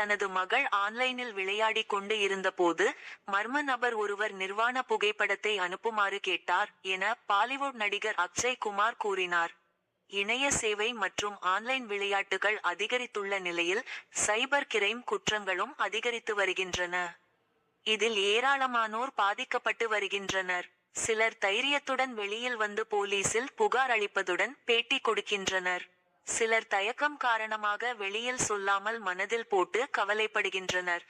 தனது மகள் ஆன்லைனில் விளையாடிக் கொண்டு இருந்தபோது மர்ம நபர் ஒருவர் நிர்வாண புகைப்படத்தை அனுப்புமாறு கேட்டார் என பாலிவுட் நடிகர் அக்ஷய் குமார் கூறினார். இணைய சேவை மற்றும் ஆன்லைன் விளையாட்டுகள் அதிகரித்துள்ள நிலையில் சைபர் கிரைம் குற்றங்களும் அதிகரித்து வருகின்றன. இதில் ஏராளமானோர் பாதிக்கப்பட்டு வருகின்றனர். சிலர் தைரியத்துடன் வெளியில் வந்து போலீசில் புகார் அளிப்பதுடன் பேட்டி கொடுக்கின்றனர். சிலர் தயக்கம் காரணமாக வெளியில் சொல்லாமல் மனதில் போட்டு கவலைப்படுகின்றனர்.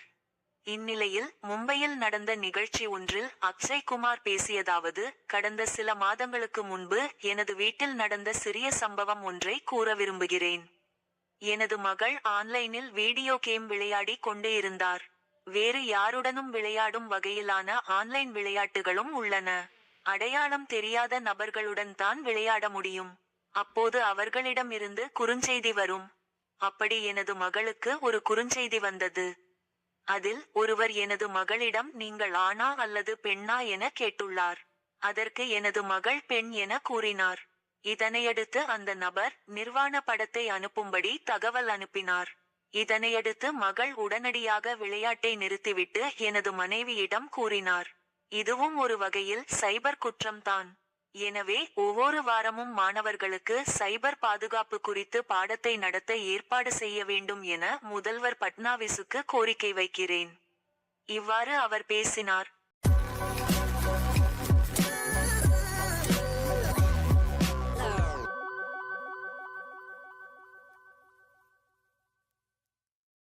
இந்நிலையில் மும்பையில் நடந்த நிகழ்ச்சி ஒன்றில் அக்ஷய் குமார் பேசியதாவது கடந்த சில மாதங்களுக்கு முன்பு எனது வீட்டில் நடந்த சிறிய சம்பவம் ஒன்றை கூற விரும்புகிறேன். எனது மகள் ஆன்லைனில் வீடியோ கேம் விளையாடி கொண்டு இருந்தார். வேறு யாருடனும் விளையாடும் வகையிலான ஆன்லைன் விளையாட்டுகளும் உள்ளன. அடையாளம் தெரியாத நபர்களுடன் தான் விளையாட முடியும். அப்போது அவர்களிடமிருந்து குறுஞ்செய்தி வரும். அப்படி எனது மகளுக்கு ஒரு குறுஞ்செய்தி வந்தது. அதில் ஒருவர் எனது மகளிடம் நீங்கள் ஆணா அல்லது பெண்ணா என கேட்டுள்ளார். அதற்கு எனது மகள் பெண் என கூறினார். இதனையடுத்து அந்த நபர் நிர்வாண படத்தை அனுப்பும்படி தகவல் அனுப்பினார். இதனையடுத்து மகள் உடனடியாக விளையாட்டை நிறுத்திவிட்டு எனது மனைவியிடம் கூறினார். இதுவும் ஒரு வகையில் சைபர் குற்றம்தான். எனவே ஒவ்வொரு வாரமும் மாணவர்களுக்கு சைபர் பாதுகாப்பு குறித்து பாடத்தை நடத்த ஏற்பாடு செய்ய வேண்டும் என முதல்வர் பட்னாவிசுக்கு கோரிக்கை வைக்கிறேன். இவ்வாறு அவர் பேசினார்.